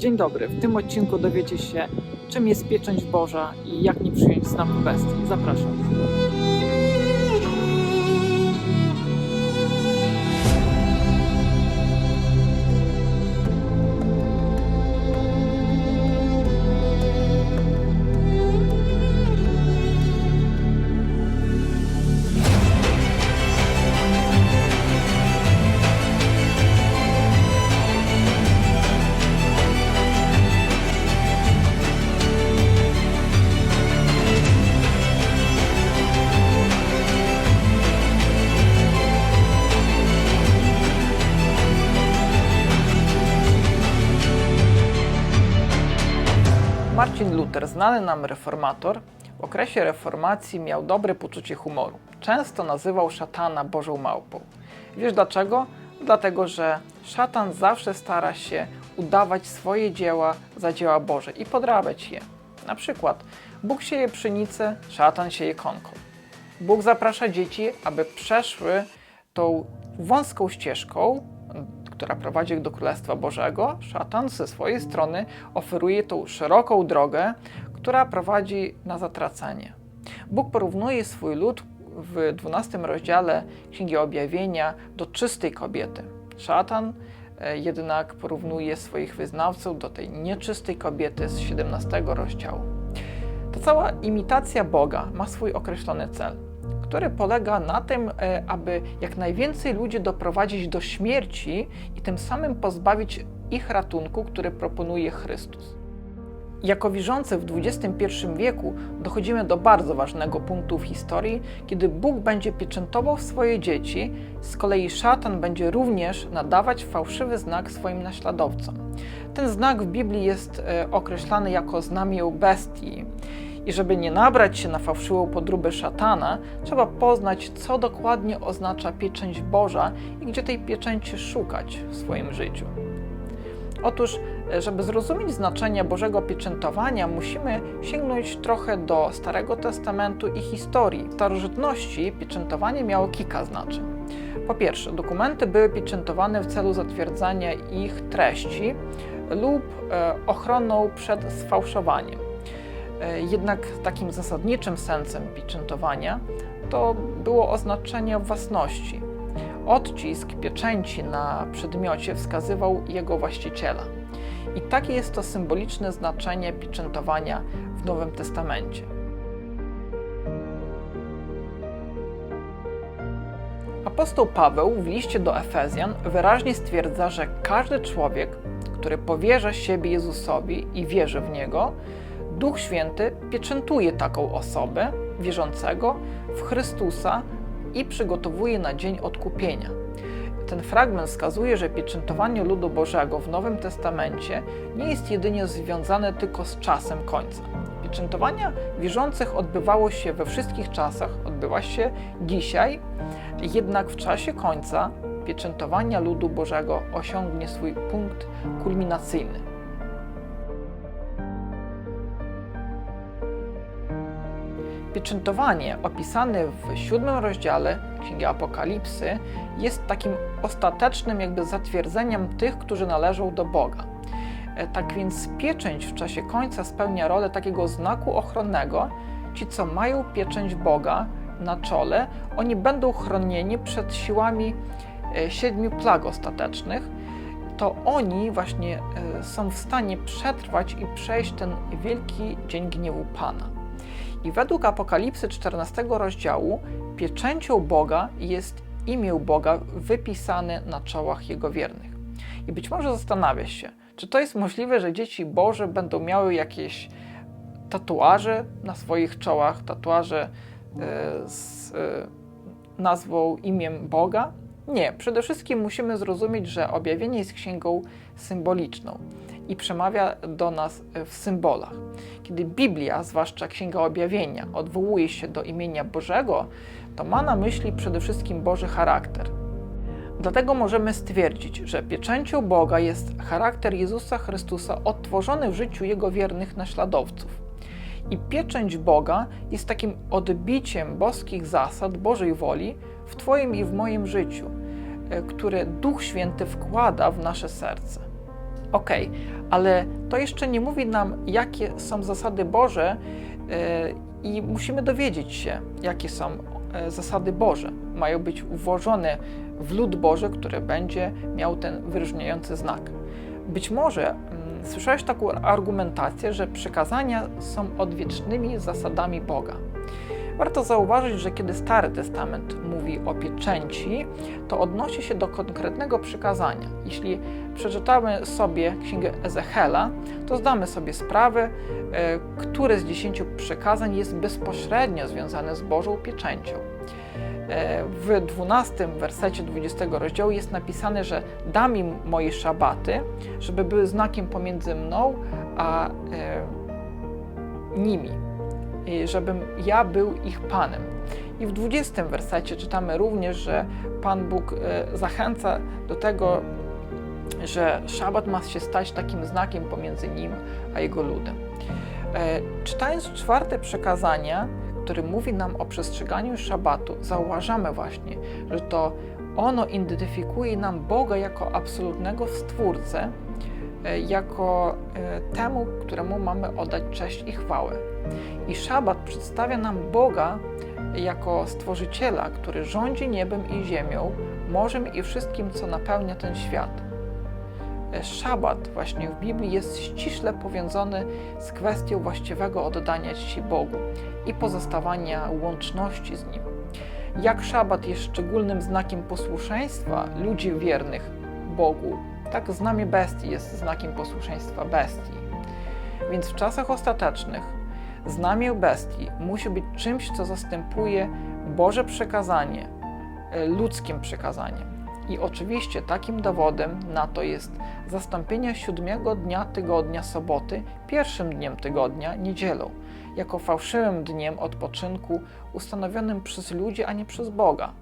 Dzień dobry, w tym odcinku dowiecie się, czym jest pieczęć Boża i jak nie przyjąć znaku bestii. Zapraszam. Marcin Luther, znany nam reformator, w okresie reformacji miał dobre poczucie humoru. Często nazywał szatana Bożą małpą. Wiesz dlaczego? Dlatego, że szatan zawsze stara się udawać swoje dzieła za dzieła Boże i podrabiać je. Na przykład Bóg sieje pszenicę, szatan sieje konką. Bóg zaprasza dzieci, aby przeszły tą wąską ścieżką, która prowadzi do Królestwa Bożego. Szatan ze swojej strony oferuje tą szeroką drogę, która prowadzi na zatracenie. Bóg porównuje swój lud w 12 rozdziale Księgi Objawienia do czystej kobiety. Szatan e, jednak porównuje swoich wyznawców do tej nieczystej kobiety z 17 rozdziału. Ta cała imitacja Boga ma swój określony cel, który polega na tym, e, aby jak najwięcej ludzi doprowadzić do śmierci i tym samym pozbawić ich ratunku, który proponuje Chrystus. Jako wierzący w XXI wieku dochodzimy do bardzo ważnego punktu w historii, kiedy Bóg będzie pieczętował swoje dzieci, z kolei szatan będzie również nadawać fałszywy znak swoim naśladowcom. Ten znak w Biblii jest e, określany jako znamię bestii. I żeby nie nabrać się na fałszywą podróbę szatana, trzeba poznać, co dokładnie oznacza pieczęć Boża i gdzie tej pieczęci szukać w swoim życiu. Otóż, żeby zrozumieć znaczenie Bożego pieczętowania, musimy sięgnąć trochę do Starego Testamentu i historii. W starożytności pieczętowanie miało kilka znaczeń. Po pierwsze, dokumenty były pieczętowane w celu zatwierdzania ich treści lub e, ochroną przed sfałszowaniem. E, Jednak takim zasadniczym sensem pieczętowania to było oznaczenie własności. Odcisk pieczęci na przedmiocie wskazywał jego właściciela. I takie jest to symboliczne znaczenie pieczętowania w Nowym Testamencie. Apostoł Paweł w liście do Efezjan wyraźnie stwierdza, że każdy człowiek, który powierza siebie Jezusowi i wierzy w Niego, Duch Święty pieczętuje taką osobę wierzącego w Chrystusa i przygotowuje na dzień odkupienia. Ten fragment wskazuje, że pieczętowanie ludu Bożego w Nowym Testamencie nie jest jedynie związane tylko z czasem końca. Pieczętowanie wierzących odbywało się we wszystkich czasach, odbywa się dzisiaj, jednak w czasie końca pieczętowania ludu Bożego osiągnie swój punkt kulminacyjny. Pieczętowanie opisane w siódmym rozdziale Księgi Apokalipsy jest takim ostatecznym jakby zatwierdzeniem tych, którzy należą do Boga. E, Tak więc pieczęć w czasie końca spełnia rolę takiego znaku ochronnego. Ci, co mają pieczęć Boga na czole, oni będą chronieni przed siłami e, siedmiu plag ostatecznych. To oni właśnie e, są w stanie przetrwać i przejść ten wielki dzień gniewu Pana. I według Apokalipsy 14 rozdziału pieczęcią Boga jest imię Boga wypisane na czołach Jego wiernych. I być może zastanawiasz się, czy to jest możliwe, że dzieci Boże będą miały jakieś tatuaże na swoich czołach, tatuaże e, z e, nazwą imiem Boga? Nie, przede wszystkim musimy zrozumieć, że objawienie jest księgą symboliczną i przemawia do nas w symbolach. Kiedy Biblia, zwłaszcza Księga Objawienia, odwołuje się do imienia Bożego, to ma na myśli przede wszystkim Boży charakter. Dlatego możemy stwierdzić, że pieczęcią Boga jest charakter Jezusa Chrystusa odtworzony w życiu Jego wiernych naśladowców. I pieczęć Boga jest takim odbiciem boskich zasad Bożej woli w Twoim i w moim życiu, e, które Duch Święty wkłada w nasze serce. Okej, ale to jeszcze nie mówi nam, jakie są zasady Boże yy, i musimy dowiedzieć się, jakie są e, zasady Boże. Mają być włożone w lud Boży, który będzie miał ten wyróżniający znak. Być może mm, słyszałeś taką argumentację, że przykazania są odwiecznymi zasadami Boga. Warto zauważyć, że kiedy Stary Testament mówi o pieczęci, to odnosi się do konkretnego przykazania. Jeśli przeczytamy sobie Księgę Ezechela, to zdamy sobie sprawę, e, które z dziesięciu przykazań jest bezpośrednio związane z Bożą pieczęcią. E, W 12 wersecie 20 rozdziału jest napisane, że dam im moje szabaty, żeby były znakiem pomiędzy mną a e, nimi, żebym ja był ich Panem. I w 20 wersecie czytamy również, że Pan Bóg e, zachęca do tego, że szabat ma się stać takim znakiem pomiędzy nim a jego ludem. E, Czytając czwarte przekazanie, które mówi nam o przestrzeganiu szabatu, zauważamy właśnie, że to ono identyfikuje nam Boga jako absolutnego stwórcę, e, jako temu, któremu mamy oddać cześć i chwałę. I szabat przedstawia nam Boga jako stworzyciela, który rządzi niebem i ziemią, morzem i wszystkim, co napełnia ten świat. E, Szabat właśnie w Biblii jest ściśle powiązany z kwestią właściwego oddania czci Bogu i pozostawania łączności z Nim. Jak szabat jest szczególnym znakiem posłuszeństwa ludzi wiernych Bogu, tak znamie bestii jest znakiem posłuszeństwa bestii. Więc w czasach ostatecznych znamię bestii musi być czymś, co zastępuje Boże przekazanie e, ludzkim przekazaniem. I oczywiście takim dowodem na to jest zastąpienie siódmego dnia tygodnia soboty pierwszym dniem tygodnia niedzielą, jako fałszywym dniem odpoczynku ustanowionym przez ludzi, a nie przez Boga.